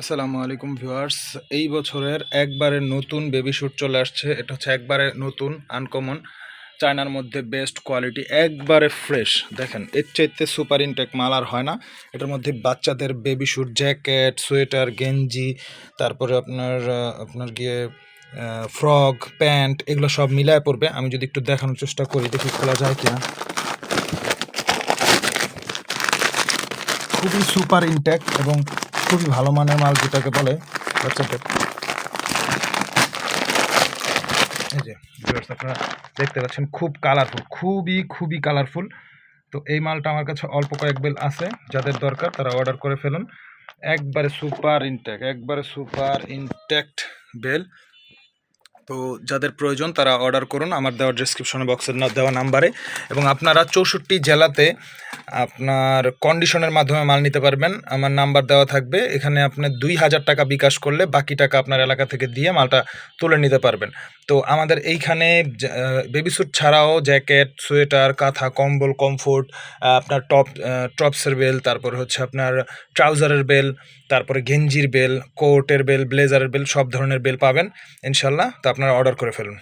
আসসালামু আলাইকুম ভিউয়ার্স। এই বছরের একবারে নতুন বেবি শ্যুট চলে আসছে। এটা হচ্ছে একবারে নতুন আনকমন চায়নার মধ্যে বেস্ট কোয়ালিটি একবারে ফ্রেশ দেখেন, এর চাইতে সুপার ইনটেক মাল আর হয় না। এটার মধ্যে বাচ্চাদের বেবি শ্যুট জ্যাকেট সোয়েটার গেঞ্জি, তারপরে আপনার আপনার গিয়ে ফ্রক প্যান্ট এগুলো সব মিলায় পড়বে। আমি যদি একটু দেখানোর চেষ্টা করি, দেখি খোলা যায় কিনা। খুবই সুপার ইনটেক এবং খুবই ভালো মানের মাল যেটাকে বলে বাচ্চাদের আপনারা দেখতে পাচ্ছেন, খুব কালারফুল খুবই খুবই কালারফুল তো এই মালটা আমার কাছে অল্প কয়েক বেল আছে, যাদের দরকার তারা অর্ডার করে ফেলুন। একবারে সুপার ইনটেক একবারে সুপার ইনটেক্ট বেল। তো যাদের প্রয়োজন তারা অর্ডার করুন। আমার দেওয়ার ডিসক্রিপশনে বক্সের দেওয়া নাম্বারে এবং আপনারা চৌষট্টি জেলাতে আপনার কন্ডিশনের মাধ্যমে মাল নিতে পারবেন। আমার নাম্বার দেওয়া থাকবে। এখানে আপনি দুই হাজার টাকা বিকাশ করলে বাকি টাকা আপনার এলাকা থেকে দিয়ে মালটা তুলে নিতে পারবেন। তো আমাদের এইখানে বেবি স্যুট ছাড়াও জ্যাকেট সোয়েটার কাঁথা, কম্বল কমফোর্ট আপনার টপ টপসের বেল তারপর হচ্ছে আপনার ট্রাউজারের বেল তারপরে গেঞ্জির বেল কোটের বেল ব্লেজারের বেল সব ধরনের বেল পাবেন। ইনশাল্লাহ। তো আপনারা অর্ডার করে ফেলুন।